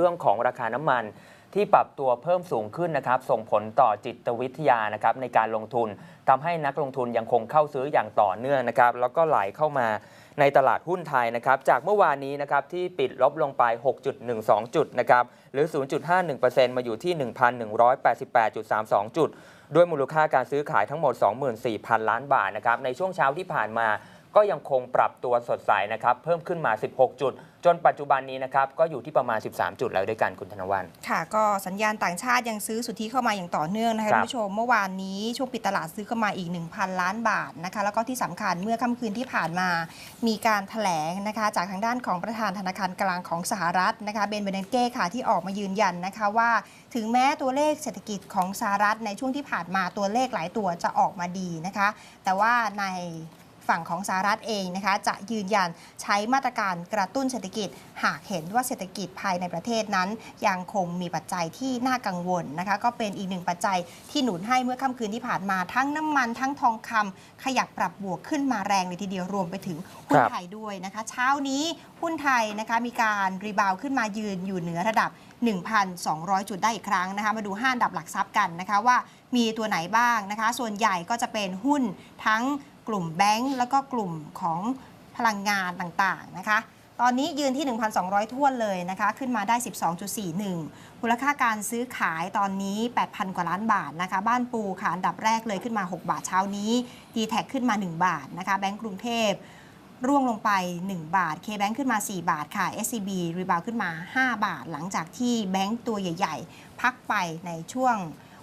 เรื่องของราคาน้ำมันที่ปรับตัวเพิ่มสูงขึ้นนะครับ ส่งผลต่อจิตวิทยานะครับในการลงทุนทำให้นักลงทุนยังคงเข้าซื้ออย่างต่อเนื่องนะครับ แล้วก็ไหลเข้ามาในตลาดหุ้นไทยนะครับ จากเมื่อวานนี้นะครับที่ปิดลบลงไป 6.12 จุดนะครับ หรือ 0.51%มาอยู่ที่ 1,188.32 จุด ด้วยมูลค่าการซื้อขายทั้งหมด 24,000 ล้านบาทนะครับ ในช่วงเช้าที่ผ่านมา ก็ยังคงปรับตัวสดใสนะครับ เพิ่มขึ้นมา 16 จุด จนปัจจุบันนี้นะครับ ก็อยู่ที่ประมาณ 13 จุดแล้วด้วยกันคุณธนวัน ค่ะ ก็สัญญาณต่างชาติยังซื้อสุทธิเข้ามาอย่างต่อเนื่องนะครัคะบคุณผู้ชม เมื่อวานนี้ช่วงปิดตลาดซื้อเข้ามาอีก 1,000 ล้านบาทนะคะ แล้วก็ที่สำคัญเมื่อค่ำคืนที่ผ่านมา มีการแถลงนะคะ จากทางด้านของประธานธนาคารกลางของสหรัฐนะคะ เบนเบเนเก้ค่ะ ที่ออกมายืนยันนะคะว่าถึงแม้ตัวเลขเศรษฐกิจของสหรัฐในช่วงที่ผ่านมาตัวเลขหลายตัวจะออกมาดีนะคะ แต่ว่าใน ฝั่งของสหรัฐเองนะคะจะยืนยันใช้มาตรการกระตุ้นเศรษฐกิจ หากเห็นว่าเศรษฐกิจภายในประเทศนั้น ยังคงมีปัจจัยที่น่ากังวลนะคะก็เป็นอีกหนึ่งปัจจัยที่หนุนให้เมื่อค่ำคืนที่ผ่านมาทั้งน้ำมันทั้งทองคำขยับปรับบวกขึ้นมาแรงเลยทีเดียวรวมไปถึงหุ้นไทยด้วยนะคะเช้านี้หุ้นไทยนะคะมีการรีบาวขึ้นมายืนอยู่เหนือระดับ 1,200 จุดได้อีกครั้งนะคะมาดูห้าดับหลักทรัพย์กันนะคะว่ามีตัวไหนบ้างนะคะ ส่วนใหญ่ก็จะเป็นหุ้นทั้ง กลุ่มแบงก์แล้วก็กลุ่มของพลังงานต่างๆนะคะ ตอนนี้ยืนที่ 1,200ท้วนเลยนะคะ ขึ้นมาได้ 12.41มูลค่าการซื้อขายตอนนี้ 8,000 กว่าล้านบาทนะคะ บ้านปูค่ะอันดับแรกเลยขึ้นมา 6 บาทเช้านี้ d t แทขึ้นมา 1 บาทนะคะ แบงก์กรุงเทพร่วงลงไป 1 บาท K-Bank ขึ้นมา 4 บาทค่ะ SCB รีบาวขึ้นมา 5 บาท หลังจากที่แบงก์ตัวใหญ่ ๆ พักไปในช่วง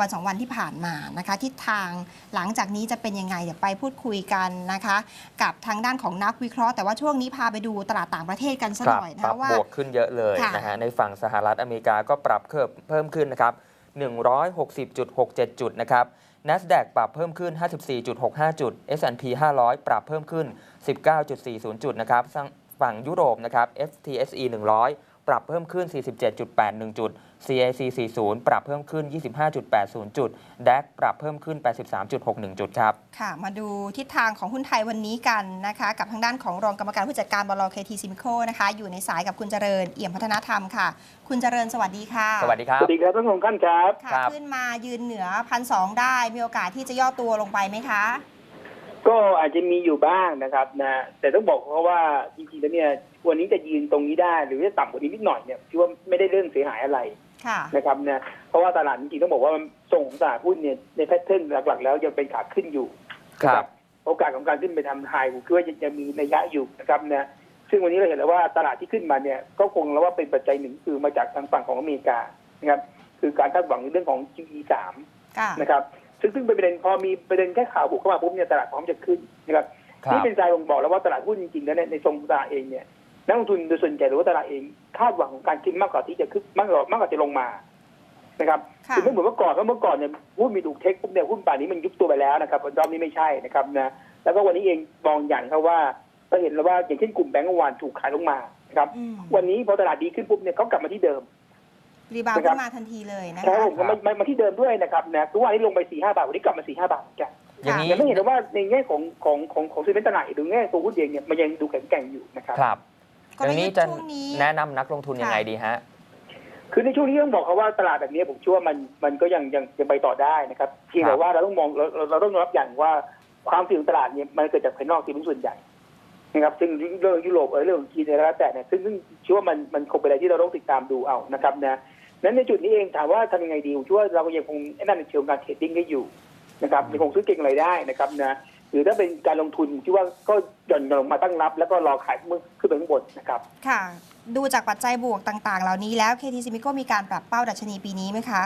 วันสองวันที่ผ่านมานะคะทิศทางหลังจากนี้จะเป็นยังไงเดี๋ยวไปพูดคุยกันนะคะ กับทางด้านของนักวิเคราะห์ แต่ว่าช่วงนี้พาไปดูตลาดต่างประเทศกันสักคหรับน่อยนะปรัคะบว่าบวกขึ้นเยอะเลยค่ะนะฮะในฝั่งสหรัฐอเมริกาก็ปรับเพิ่มเพิ่มขึ้นนะครับ160.67 จุดนะครับ NASDAQ ปรับเพิ่มขึ้น 54.65 จุด S&P 500 ปรับเพิ่มขึ้น 19.40 จุดนะครับ ฝั่งยุโรปนะครับ FTSE 100 ปรับเพิ่มขึ้น 47.81 จุด CAC 40 ปรับเพิ่มขึ้น 25.80 จุด DAX ปรับเพิ่มขึ้น 83.61 จุดครับ ค่ะ มาดูทิศทางของหุ้นไทยวันนี้กันนะคะ กับทางด้านของรองกรรมการผู้จัดการบลเคทีซิมโคนะคะ อยู่ในสายกับคุณเจริญเอี่ยมพัฒนธรรมค่ะ คุณเจริญสวัสดีค่ะ สวัสดีครัสบวัสดีครับทั้งสองท่านครับ ค่ะครับขึ้นมายืนเหนือพันสได้ มีโอกาสที่จะย่อตัวลงไปไหมคะ ก็อาจจะมีอยู่บ้างนะครับนะแต่ต้องบอกเขาว่าจริงๆแล้วเนี่ยวันนี้จะยืนตรงนี้ได้ หรือจะต่ำกว่านี้นิดหน่อยเนี่ยคิดว่าไม่ได้เรื่องเสียหายอะไรค่ะนะครับนะเพราะว่าตลาดจริงๆต้องบอกว่ามันส่งของตลาดหุ้นเนี่ยในแพทเทิร์นหลักๆ แล้วยังเป็นขาขึ้นอยู่ครับโอกาสของการขึ้นไปทำไฮผมคิดว่ายังจะมีนัยยะอยู่นะครับนะซึ่งวันนี้เราเห็นแล้วว่าตลาดที่ขึ้นมาเนี่ยก็คงแล้วว่าเป็นปัจจัยหนึ่งคือมาจากทางฝั่งของอเมริกานะครับคือการคาดหวังในเรื่องของ GE สามค่ะนะครับ ซึ่งซึ่งเป็นประเด็นพอมีประเด็นแค่ข่าวบุกเข้ามาปุ๊บเนี่ยตลาดพร้อมจะขึ้นนะครับครับนี่เป็นใจบ่งบอกแล้วว่าตลาดหุ้นจริงๆแล้วเนี่ยในทรงตลาดเองเนี่ยนักลงทุนโดยส่วนใหญ่หรือว่าตลาดเองคาดหวังของการขึ้นมากกว่าที่จะขึ้นมากกว่ามากกว่าจะลงมานะครับค่ะคือไม่เหมือนเมื่อก่อนเพราะเมื่อก่อนเนี่ยหุ้นมีถูกเทคปุ๊บเนี่ยหุ้นป่านนี้มันยุบตัวไปแล้วนะครับรอบนี้ไม่ใช่นะครับนะแล้วก็วันนี้เองมองอย่างครับว่าเราเห็นแล้วว่าอย่างเช่นกลุ่มแบงก์เมื่อวานถูกขายลงมานะครับอืมวันนี้พอตลาดดีขึ้นปุ๊บเนี่ยเขากลับมาที่เดิม รีบาวด์นะครับขึ้นมาทันทีเลยนะใช่คะผมก็มามามาที่เดิมด้วยนะครับนะทุกวันนี้ลงไปสี่ห้าบาทวันนี้กลับมาสี่ห้าบาทเหมือนกันอย่างนี้ยังไม่เห็นเลยว่าในแง่ของของของของซีเมนต์ตลาดหรือแง่ตัวหุ้นเองเนี่ยมันยังดูแข็งแกร่งอยู่นะครับครับกอลย่างยุนี้ทธ์จะช่วงนี้แนะนำนักลงทุนยังไงดีฮะคือในช่วงนี้ต้องบอกเขาว่าตลาดแบบนี้ผมเชื่อว่ามันมันก็ยังยังยังไปต่อได้นะครับเพียงแต่ว่าเราต้องมองเราเราเราต้องรับอย่างว่าความเสี่ยงตลาดเนี่ยมันเกิดจากภายนอกที่เป็นส่วนใหญ่นะครับซึ่งเรื่องยุโรปเออเรื่องของจีนอะไรก็แล้วแต่เนี่ยซึ่งซึ่งเชื่อว่ามันมันคงเป็นอะไรที่เราต้องติดตามดูเอานะครับนะ นั้นในจุดนี้เองถามว่าทำยังไงดีผมเชื่อว่าเราก็ยังคงแนะนำในเชิงการเทรดดิ้งได้อยู่นะครับยังคงซื้อเก่งอะไรได้นะครับนะหรือถ้าเป็นการลงทุนคิดว่าก็หย่อนลงมาตั้งรับ แล้วก็รอขายเมื่อขึ้นไปข้างบนนะครับค่ะ ดูจากปัจจัยบวกต่างๆ เหล่านี้แล้ว KT s i m i c o มีการปรับเป้าดัชนีปีนี้ไหมคะ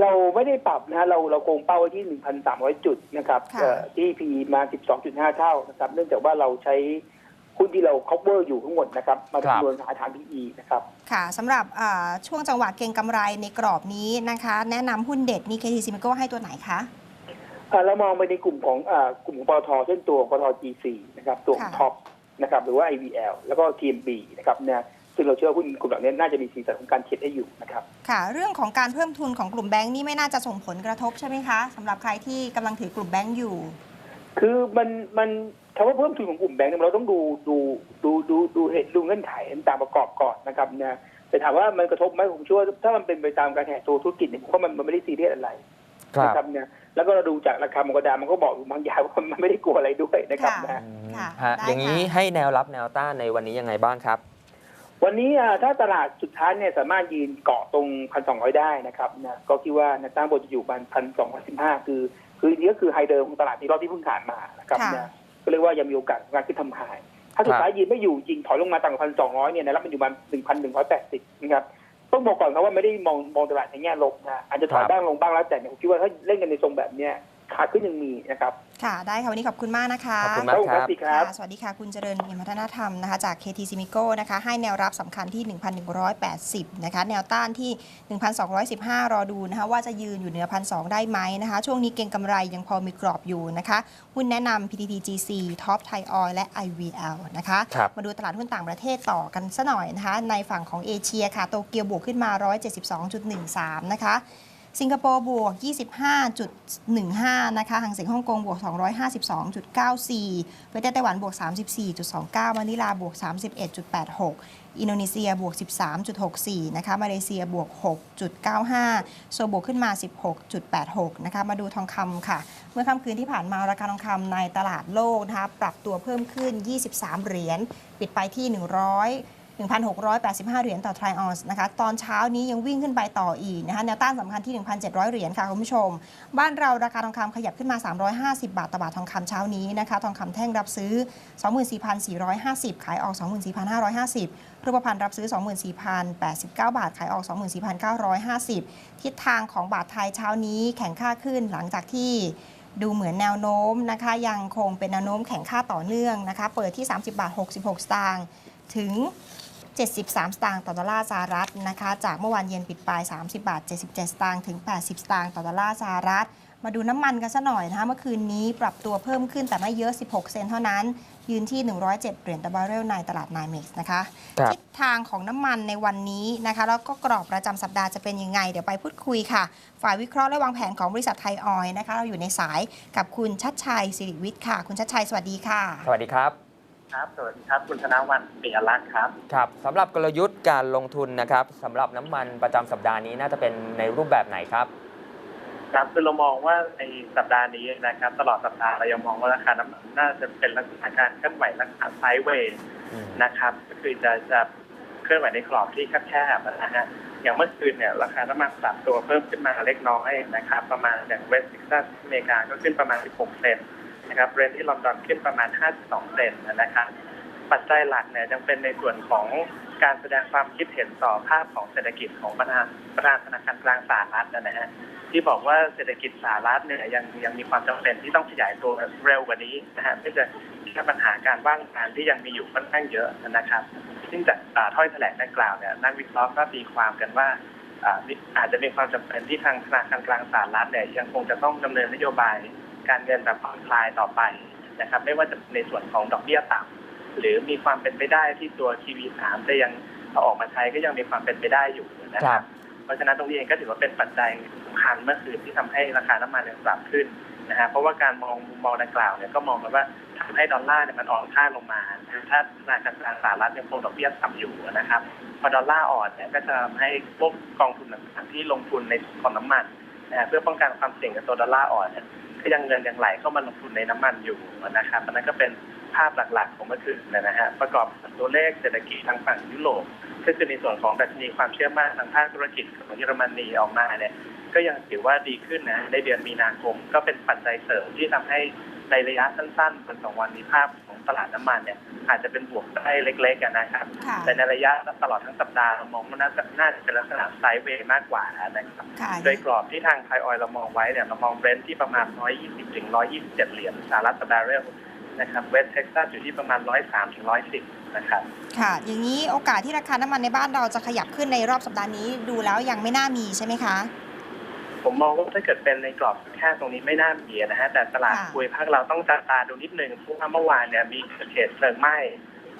เราไม่ได้ปรับนะฮะเราเราคงเป้าไว้ที่ 1,300 จุดนะครับค่ะเอ่อที่ PE มา 12.5 เท่านะครับเนื่องจากว่าเราใช้หุ้ นที่เรา cover อยู่ทั้งหมดนะครับมาครับคำนวณหาฐาน PE นะครับ ค่ะสำหรับอ่าช่วงจังหวะเก็งกำไรในกรอบนี้นะคะ แนะนำหุ้นเด็ดนี่ KT s i m i c o ให้ตัวไหนคะ อ่าเรามองไปในกลุ่มของอ่ากลุ่มของปตทเช่นตัวปตท G4 นะครับตัวของค่ะ ท็อปนะครับหรือว่า IVL แล้วก็ TMB นะครับเนี่ยซึ่งเราเชื่อว่าหุ้นกลุ่มเหล่านี้น่าจะมีสีสันของการเทรดได้อยู่นะครับค่ะ เรื่องของการเพิ่มทุนของกลุ่มแบงก์นี่ไม่น่าจะส่งผลกระทบใช่ไหมคะสำหรับใครที่กำลังถือกลุ่มแบงก์อยู่ คือมันมันคำว่าเพิ่มทุนของกลุ่มแบงก์เนี่ยเราต้องดูดูดูดูดูเหตุดูเงื่อนไขตามประกอบก่อนนะครับนะแต่ถามว่ามันกระทบไหมผมเชื่อว่าถ้ามันเป็นไปตามการแข่งตัวธุรกิจเนี่ยผมว่ามันมันไม่ได้ซีเรียสอะไรครับนะครับเนี่ยแล้วก็เราดูจากราคามังกรดามันก็บอกอยู่บางอย่างว่ามันไม่ได้กลัวอะไรด้วยนะครับค่ะนะอืมค่ะฮะได้อย่างนี้ค่ะให้แนวรับแนวต้านในวันนี้ยังไงบ้างครับ วันนี้อะถ้าตลาดสุดท้ายเนี่ยสามารถยืนเกาะตรงพันสองร้อยได้นะครับนะก็คิดว่าแนวต้านบนจะอยู่ประมาณพันสองร้อยสิบห้าคือ คือนี่ก็คือไฮเดิมของตลาดที่รอบที่เพิ่งผ่านมานะครับค่ะ นะก็เรียกว่ายังมีโอกาสของการขึ้นทำไฮถ้าสุดท้ายยืนไม่อยู่จริงถอยลงมาต่ำกว่าพันสองร้อยเนี่ยนะครับมันอยู่ประมาณหนึ่งพันหนึ่งร้อยแปดสิบนะครับต้องบอกก่อนครับว่าไม่ได้มองมองตลาดในแง่ลบนะอาจจะถอยครับ บ้างลงบ้างแล้วแต่เนี่ยผมคิดว่าถ้าเล่นกันในทรงแบบเนี้ย ขาขึ้นยังมีนะครับ ค่ะ ได้ค่ะ วันนี้ขอบคุณมากนะคะ ขอบคุณมากครับ สวัสดีครับค่ะสวัสดีค่ะ คุณเจริญเอี่ยมพัฒนธรรมนะคะ จาก KT s i m i c o นะคะ ให้แนวรับสำคัญที่ 1,180 นะคะ แนวต้านที่ 1,215 รอดูนะคะ ว่าจะยืนอยู่เหนือ 1,200 ได้ไหมนะคะ ช่วงนี้เก็งกำไรยังพอมีกรอบอยู่นะคะ หุ้นแนะนำ PTTGC Top Thai Oil และ IVL นะคะครับมาดูตลาดหุ้นต่างประเทศต่อกันซะหน่อยนะคะ ในฝั่งของเอเชียค่ะ โตเกียวบวกขึ้นมา 172.13 นะคะ สิงคโปร์บวก 25.15 นะคะหังเสียงฮ่องกงบวก 252.94ประเทศไต้หวันบวก 34.29มะนิลาบวก 31.86 อินโดนีเซียบวก 13.64 นะคะ มาเลเซียบวก 6.95 โซบวกขึ้นมา 16.86 นะคะ มาดูทองคำค่ะ เมื่อค่ำคืนที่ผ่านมาราคาทองคำในตลาดโลกนะคะ ปรับตัวเพิ่มขึ้น 23 เหรียญ ปิดไปที่ 100 1,685 เหรียญต่อทริออนซ์นะคะ ตอนเช้านี้ยังวิ่งขึ้นไปต่ออีกนะคะ แนวต้านสำคัญที่ 1,700 เหรียญค่ะคุณผู้ชม บ้านเราราคาทองคำขยับขึ้นมา 350 บาทต่อบาททองคำเช้านี้นะคะ ทองคำแท่งรับซื้อ 24,450 ขายออก 24,550 รูปพรรณรับซื้อ 24,089 บาท ขายออก 24,950 ทิศทางของบาทไทยเช้านี้แข็งค่าขึ้นหลังจากที่ดูเหมือนแนวโน้มนะคะ ยังคงเป็นแนวโน้มแข็งค่าต่อเนื่องนะคะ เปิดที่ 30 บาท 66 สตางค์ถึง 73 สตางค์ต่อดอลลาร์สหรัฐนะคะจากเมื่อวานเย็นปิดไป30 บาท 77 สตางค์ถึง 80 สตางค์ต่อดอลลาร์สหรัฐ มาดูน้ำมันกันซะหน่อยนะคะเมื่อคืนนี้ปรับตัวเพิ่มขึ้นแต่ไม่เยอะ 16 เซนต์เท่านั้น ยืนที่ 107 เหรียญต่อบาร์เรลในตลาดไนเม็กซ์นะคะครับทิศทางของน้ำมันในวันนี้นะคะแล้วก็กรอบประจำสัปดาห์จะเป็นยังไง เดี๋ยวไปพูดคุยค่ะ ฝ่ายวิเคราะห์และวางแผนของบริษัทไทยออยล์นะคะเราอยู่ในสายกับคุณชัดชัยสิริวิทย์ค่ะ คุณชัดชัยสวัสดีค่ะ สวัสดีครับ ครับสวัสดีครับคุณธนวัฒน์ปิยลักษณ์ครับครับสำหรับกลยุทธ์การลงทุนนะครับสำหรับน้ำมันประจำสัปดาห์นี้น่าจะเป็นในรูปแบบไหนครับ ครับคือเรามองว่าในสัปดาห์นี้นะครับ ตลอดสัปดาห์เรายังมองว่าราคาน้ำมันน่าจะเป็นลักษณะการเคลื่อนไหวลักษณะไซด์เวย์อืมนะครับ ก็คือจะจะเคลื่อนไหวในกรอบที่แคบๆนะฮะอย่างเมื่อคืนเนี่ยราคาน้ำมันปรับตัวเพิ่มขึ้นมาเล็กน้อยนะครับ ประมาณอย่างเวสต์เท็กซัสอเมริกาก็ขึ้นประมาณ 16 เซนต์ นะครับเรนที่ลอนดอนขึ้นประมาณ 52 เซนนะครับปัจจัยหลักเนี่ยยังเป็นในส่วนของการแสดงความคิดเห็นต่อภาพของเศรษฐกิจของประธานประธานธนาคารกลางสหรัฐนะฮะที่บอกว่าเศรษฐกิจสหรัฐเนี่ยยังยังมีความจำเป็นที่ต้องขยายตัวเร็วกว่านี้นะฮะเพื่อจะแก้ปัญหาการว่างงานที่ยังมีอยู่ค่อนข้างเยอะนะครับ ซึ่งจากอ่าถ้อยแถลงดังกล่าวเนี่ยนักวิเคราะห์ก็ตีความกันว่าอามีอาจจะมีความจำเป็นที่ทางธนาคารกลางสหรัฐเนี่ยยังคงจะต้องดำเนินนโยบาย การเงินแบบผ่อนคลายต่อไปนะครับ ไม่ว่าจะในส่วนของดอกเบี้ยต่ำหรือมีความเป็นไปได้ที่ตัว TV3 จะยังเอาออกมาใช้ก็ยังมีความเป็นไปได้อยู่นะคครัรับบเพราะฉะนั้นตรงนี้เองก็ถือว่าเป็นปัจจัยสำคัญเมื่อคืนที่ทำให้ราคาน้ำมันเนี่ยปรับขึ้นนะฮะเพราะว่าการมองมุมมองดังกล่าวเนี่ยก็มองกันว่าทำให้ดอลลาร์เนี่ยมันอ่อนค่าลงมา ถ้าธนาคารกลางสหรัฐยังคงดอกเบี้ยต่ำอยู่นะครับ พอดอลลาร์อ่อนเนี่ยก็จะทำให้พวกกองทุนต่างๆที่ลงทุนในของน้ำมันนะฮะเพื่อป้องกันความเสี่ยงกับตัวดอลลาร์อ่อนเนี่ยก็ ยังเงินยังไหลเข้ามาลงทุนในน้ำมันอยู่นะครับอันนั้นก็เป็นภาพหลักๆของเมื่อคืนนะฮะประกอบกับตัวเลขเศรษฐกิจทางฝั่งยุโรปก็คือในส่วนของดัชนีความเชื่อมั่นทางภาคธุรกิจของเยอรมนีออกมาเนี่ยก็ยังถือว่าดีขึ้นนะในเดือนมีนาคม ก็เป็นปัจจัยเสริมที่ทำให้ ในระยะสั้นๆวันสองวันนี้ภาพของตลาดน้ำมันเนี่ยอาจจะเป็นบวกได้เล็กๆกันนะครับค่ะแต่ในระยะตลอดทั้งสัปดาห์เรามองว่าน่าจะน่าจะเป็นลักษณะไซด์เวย์มากกว่านะครับค่ะโดยกรอบที่ทางไทยออยล์เรามองไว้เนี่ยเรามองเบรนท์ที่ประมาณ 120ถึง127 เหรียญสหรัฐต่อบาร์เรลนะครับเวสต์เท็กซัสอยู่ที่ประมาณ 103ถึง110 นะครับ ค่ะ อย่างนี้โอกาสที่ราคาน้ำมันในบ้านเราจะขยับขึ้นในรอบสัปดาห์นี้ดูแล้วยังไม่น่ามีใช่ไหมคะ ผมมองว่าถ้าเกิดเป็นในกรอบแค่ตรงนี้ไม่น่ามีนะฮะแต่ตลาดค่ะคุยภาคเราต้องจับตาดูนิดนึงเพราะว่าเมื่อวานเนี่ยมีเกิดเหตุเพลิงไหม้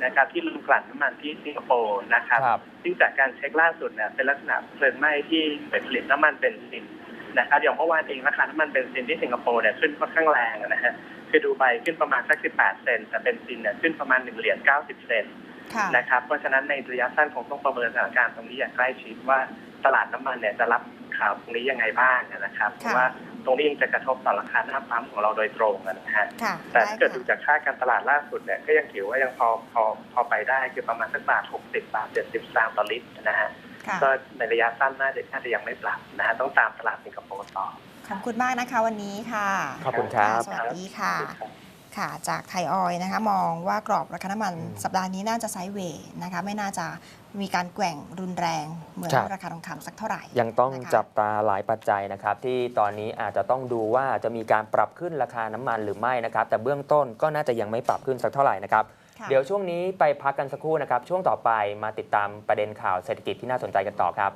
นะครับที่โรงกลั่นน้ำมันที่สิงคโปร์นะครับครับซึ่งจากการเช็คล่าสุดเนี่ยเป็นลักษณะเพลิงไหม้ที่เป็นผลิตน้ำมันเบนซินนะครับอย่างเมื่อวานเองราคาน้ำมันเบนซินที่สิงคโปร์เนี่ยขึ้นค่อนข้างแรงนะฮะคือดูไบขึ้นประมาณสัก 18 เซนต์แต่เบนซินเนี่ยขึ้นประมาณ1เหรียญ90 เซนต์ค่ะนะครับเพราะฉะนั้นในระยะสั้นคงต้องประเมินสถานการณ์ตรงนี้อย่างใกล้ชิดว่าตลาดน้ำมันเนี่ยจะรับ ข่าวตรงนี้ยังไงบ้างนะครับเพราะว่าตรงนี้ยังจะกระทบต่อราคาหน้าปั๊มของเราโดยตรงนะฮะค่ะแต่ได้ถ้าเกิดดูค่ะจากค่าการตลาดล่าสุดเนี่ยก็ยังถือว่ายังพอพอพอไปได้คือประมาณสักบาทหกสิบบาทเจ็ดสิบสตางค์ต่อลิตรนะฮะค่ะก็ในระยะสั้นน่าจะน่าจะยังไม่ปรับนะฮะต้องตามตลาดสิงคโปร์ต่อขอบคุณมากนะคะวันนี้ค่ะ ขอบคุณครับะสวัสดีค่ะ ค่ะจากไทยออยล์นะคะมองว่ากรอบราคาน้ำมันอืมสัปดาห์นี้น่าจะไซด์เวย์นะคะไม่น่าจะมีการแกว่งรุนแรงเหมือนครับราคาทองคำสักเท่าไหร่ ยังต้องนะคะจับตาหลายปัจจัยนะครับ ที่ตอนนี้อาจจะต้องดูว่าจะมีการปรับขึ้นราคาน้ำมันหรือไม่นะครับ แต่เบื้องต้นก็น่าจะยังไม่ปรับขึ้นสักเท่าไหร่นะครับค่ะเดี๋ยวช่วงนี้ไปพักกันสักครู่นะครับ ช่วงต่อไปมาติดตามประเด็นข่าวเศรษฐกิจที่น่าสนใจกันต่อครับ